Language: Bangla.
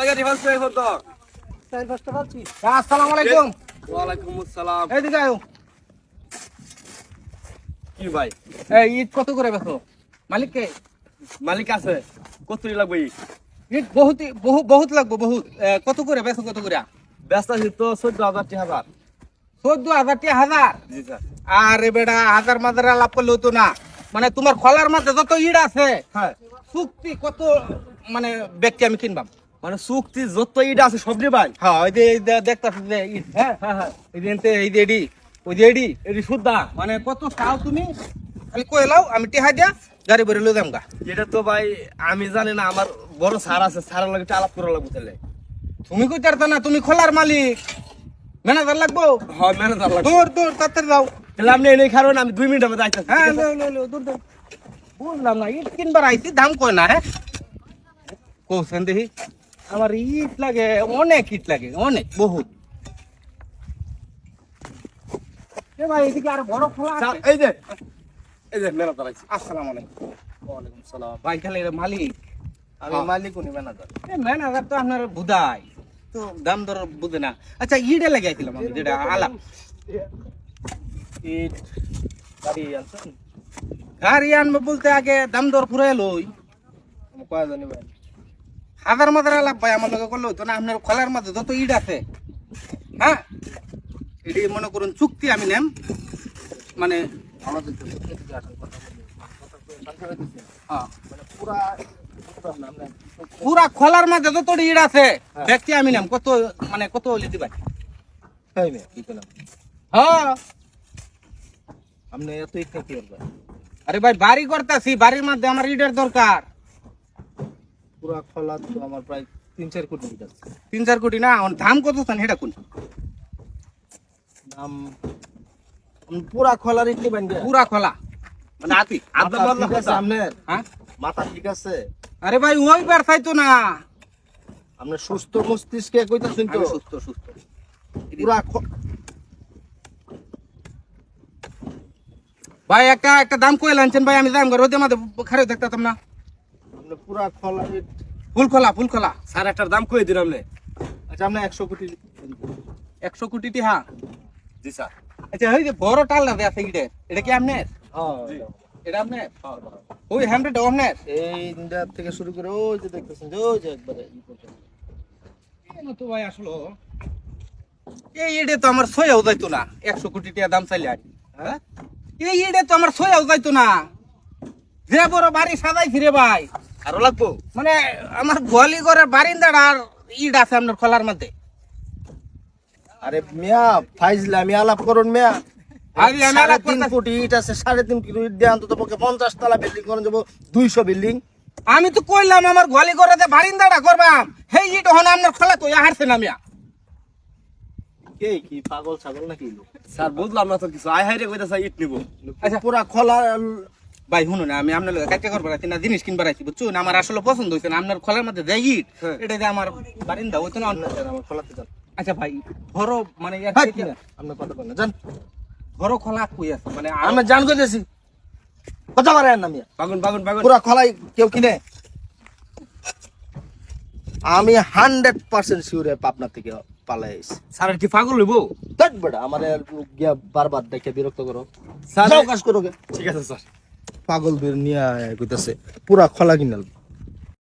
তো চার আসসালামু আলাইকুম। আসসালাম। আয়ো। কি ভাই? এই ঈদ কত করে বেচো? মালিককে মালিক আছে। কত লাগবে ঈদ? বহুত বহু বহুত লাগবো বহুত। কত করে বেচো কত করে? ব্যস্ত আছি তো চোদ্দ হাজার টি হাজার। চোদ্দ হাজার টি হাজার? জি স্যার আরে বেটা হাজার মাজার লাভ করলে হতো না। মানে তোমার খলার মধ্যে যত ঈদ আছে হ্যাঁ। চুক্তি কত মানে ব্যক্তি আমি কিনবাম। মানে চুক্তি যত ইটা আছে সব ভাই হ্যাঁ ওই যে দেখতাছি যে ঈদ হ্যাঁ হ্যাঁ হ্যাঁ। এই যে এই যে এডি ওই যে এডি এটি শুদ্ধা মানে কত চাও তুমি? খালি কই লাও আমি টেহা দিয়া গাড়ি ভরে লই যাম গা এটা তো ভাই আমি জানি না আমার বড় স্যার আছে স্যারের লাগে আলাপ করা লাগবে তাহলে। তুমি কই পারতা না তুমি খোলার মালিক। ম্যানেজার লাগবো? হ্যাঁ ম্যানেজার লাগবে। দূর দূর তাড়াতাড়ি যাও। তাহলে আপনি এই কারণে আমি দুই মিনিট মধ্যে আইতাছি হ্যাঁ দূর দূর। বললাম না ইট কিনবার আইছি দাম কয় না হ্যাঁ? কৌছেন দেখি আমার ইট লাগে অনেক ইট লাগে অনেক বহুত। ভাই এদিকে আর বড় খোলা এই যে এই যে ম্যানেজার আইছি আসসালামু আলাইকুম। ওয়ালাইকুম সালাম। ভাই তাহলে মালিক। আমি হ্যাঁ। মালিক উনি ম্যানেজার। এ ম্যানেজার তো আপনার বুধাই। তো দাম দর বুঝে না। আচ্ছা ইডে লাগাইছিলাম আমি যেটা আলাপ। ইট গাড়ি আনছেন? গাড়ি আনবে বলতে আগে দাম দর ফুরে লই। কয়া জানি ভাই? হাজার মাদার আলাপ ভাই আমার লগে করল তো না আপনার খোলার মধ্যে যত ইট আছে। হ্যাঁ? এটি মনে করুন চুক্তি আমি নেম। মানে আমাদের হয়ে। পুরা পুরা নেন। খোলার মধ্যে যত ইট আছে ব্যক্তি আমি নেম। কত মানে কত কি করলাম? হ্যাঁ। আপনি এত কি আরে ভাই বাড়ি করতেছি বাড়ির মধ্যে আমার ইটের দরকার। পুরা খোলা তো আমার প্রায় তিন চার কোটি আছে। তিন চার কোটি না আমার দাম কত চান সেটা কোন? দাম পুরা খোলার ইট নিবেন পুরা খোলা। মানে আতি ঠিক আছে হ্যাঁ? মাথা ঠিক আছে? আরে ভাই ওই বার চাইতো না। আপনার সুস্থ মস্তিষ্কে কইতাছেন তো। সুস্থ সুস্থ। পুরা ভাই একটা একটা দাম কই লানছেন ভাই আমি দাম করে ওদের মধ্যে খারে দেখতাম না। আপনি পুরা ইট ফুল খোলা ফুল খোলা স্যার একটার দাম কই দিন আপনি আচ্ছা আপনি একশো কোটি একশো কোটি টিহা জি স্যার। আচ্ছা ওই যে বড় টাল্লা দিয়ে আছে ইটে এটা কি আপনার জি এটা। আপনার ওই হ্যামটা আপনার এই থেকে শুরু করে ওই যে দেখতেছেন ওই যে একবারে ই পর্যন্ত। কেন তো ভাই আসলো। এই ইটে তো আমার ছয়াও যাইতো না। একশো কোটি টাকা দাম চাইলে আর। হ্যাঁ? এই তো আমার ছয়াও যাইতো না। যে বড় বাড়ি সাজাইছি রে ভাই। আরও লাগবো? মানে আমার গোয়ালি ঘরের বারিন্দাটা আর ইট আছে আপনার খোলার মধ্যে। আরে মিয়া ফাইজলে আমি আলাপ করুন মিয়া। আরে আমি সাড়ে তিন করতাছি। কোটি ইট আছে সাড়ে তিন কোটি ইট দিয়ে অন্তত পক্ষে পঞ্চাশ তলা বিল্ডিং করে যাব দুইশো বিল্ডিং আমি তো কইলাম আমার গোয়ালি ঘরেতে বারিন্দাটা করবাম সেই ইট হন আপনার খোলা তো হারছে না মিয়া। কে কি পাগল ছাগল নাকি? স্যার বুঝলাম না তো কিছু। আয় হাই রে কইতাছে ইট নিব। আচ্ছা। পুরা খোলা ভাই শুনুন না আমি আপনার কাজটা করবার আছি না জিনিস কিনবার আছি বুঝছ? আমার আসলে পছন্দ হয়েছে না আপনার খোলার মধ্যে যাই ইট হ্যাঁ। এটা যে আমার বারিন্দা হইতো না আমার খোলাতে যান। আচ্ছা ভাই ধরো মানে ইয়ার হাই, থেকে- আপনি কথা বলেন জান ধরো খোলা কই আছে মানে আমি জান কইতেছি। কথা বলেন না মিয়া। বাগুন বাগুন বাগুন। পুরা খোলাই কেউ কিনে? আমি হান্ড্রেড পার্সেন্ট শিওরে আপনার থেকে পালাই স্যার কি পাগল হইব? দেখ বেটা আমার গিয়া বারবার দেখে বিরক্ত করো। স্যার- কাজ করো ঠিক আছে স্যার। পাগল বের নিয়ে কইতাছে পুরা খলা কিনাল